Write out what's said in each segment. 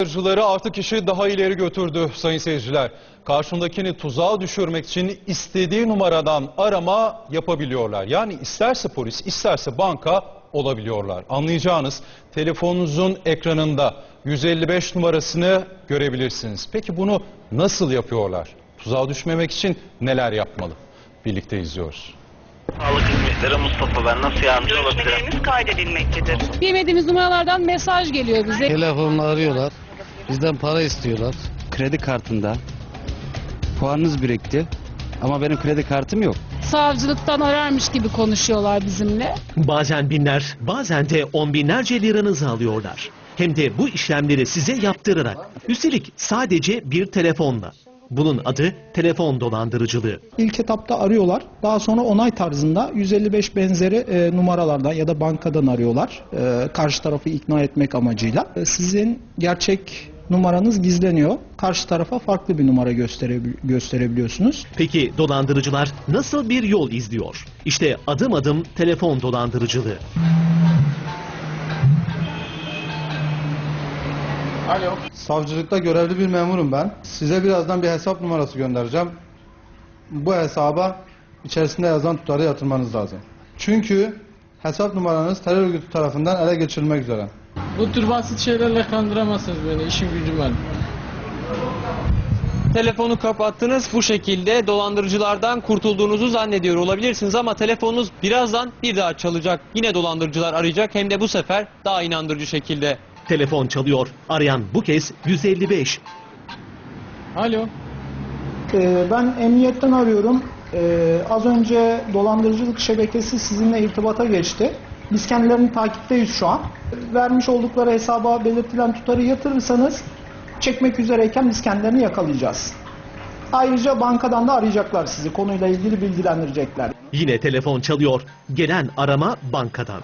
Dolandırıcıları artık işi daha ileri götürdü sayın seyirciler. Karşındakini tuzağa düşürmek için istediği numaradan arama yapabiliyorlar. Yani isterse polis isterse banka olabiliyorlar. Anlayacağınız telefonunuzun ekranında 155 numarasını görebilirsiniz. Peki bunu nasıl yapıyorlar? Tuzağa düşmemek için neler yapmalı? Birlikte izliyoruz. Sağlık hizmetleri Mustafa ben nasıl yardımcı olabilirim? Görüşmeleriniz kaydedilmektedir. Bilmediğimiz numaralardan mesaj geliyor bize. Telefonla arıyorlar. Bizden para istiyorlar. kredi kartında puanınız birikti ama benim kredi kartım yok. Savcılıktan ararmış gibi konuşuyorlar bizimle. Bazen binler, bazen de on binlerce liranızı alıyorlar. Hem de bu işlemleri size yaptırarak. Üstelik sadece bir telefonla. Bunun adı telefon dolandırıcılığı. İlk etapta arıyorlar. Daha sonra onay tarzında 155 benzeri e, numaralardan ya da bankadan arıyorlar. E, karşı tarafı ikna etmek amacıyla. E, sizin gerçek numaranız gizleniyor. Karşı tarafa farklı bir numara gösterebil- gösterebiliyorsunuz. Peki dolandırıcılar nasıl bir yol izliyor? İşte adım adım telefon dolandırıcılığı. Savcılıkta görevli bir memurum ben. Size birazdan bir hesap numarası göndereceğim. Bu hesaba içerisinde yazan tutarı yatırmanız lazım. Çünkü hesap numaranız terör örgütü tarafından ele geçirilmek üzere. Bu tür basit şeylerle kandıramazsınız beni. İşim gücüm ben. Telefonu kapattınız bu şekilde dolandırıcılardan kurtulduğunuzu zannediyor olabilirsiniz ama telefonunuz birazdan bir daha çalacak. Yine dolandırıcılar arayacak hem de bu sefer daha inandırıcı şekilde. Telefon çalıyor. Arayan bu kez 155. Alo. E, ben emniyetten arıyorum. E, az önce dolandırıcılık şebekesi sizinle irtibata geçti. Biz kendilerini takipteyiz şu an. Vermiş oldukları hesaba belirtilen tutarı yatırırsanız çekmek üzereyken biz kendilerini yakalayacağız. Ayrıca bankadan da arayacaklar sizi. Konuyla ilgili bilgilendirecekler. Yine telefon çalıyor. Gelen arama bankadan.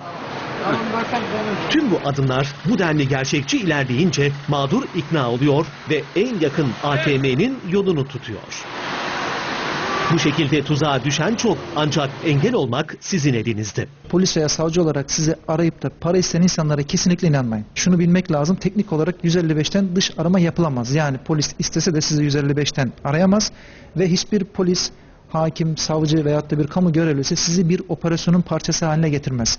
Tüm bu adımlar bu denli gerçekçi ilerleyince mağdur ikna oluyor ve en yakın ATM'nin yolunu tutuyor. Bu şekilde tuzağa düşen çok ancak engel olmak sizin elinizde. polis veya savcı olarak size arayıp da para isteyen insanlara kesinlikle inanmayın. Şunu bilmek lazım. Teknik olarak 155'ten dış arama yapılamaz. Yani polis istese de sizi 155'ten arayamaz ve hiçbir polis, hakim, savcı veyahut da bir kamu görevlisi sizi bir operasyonun parçası haline getirmez.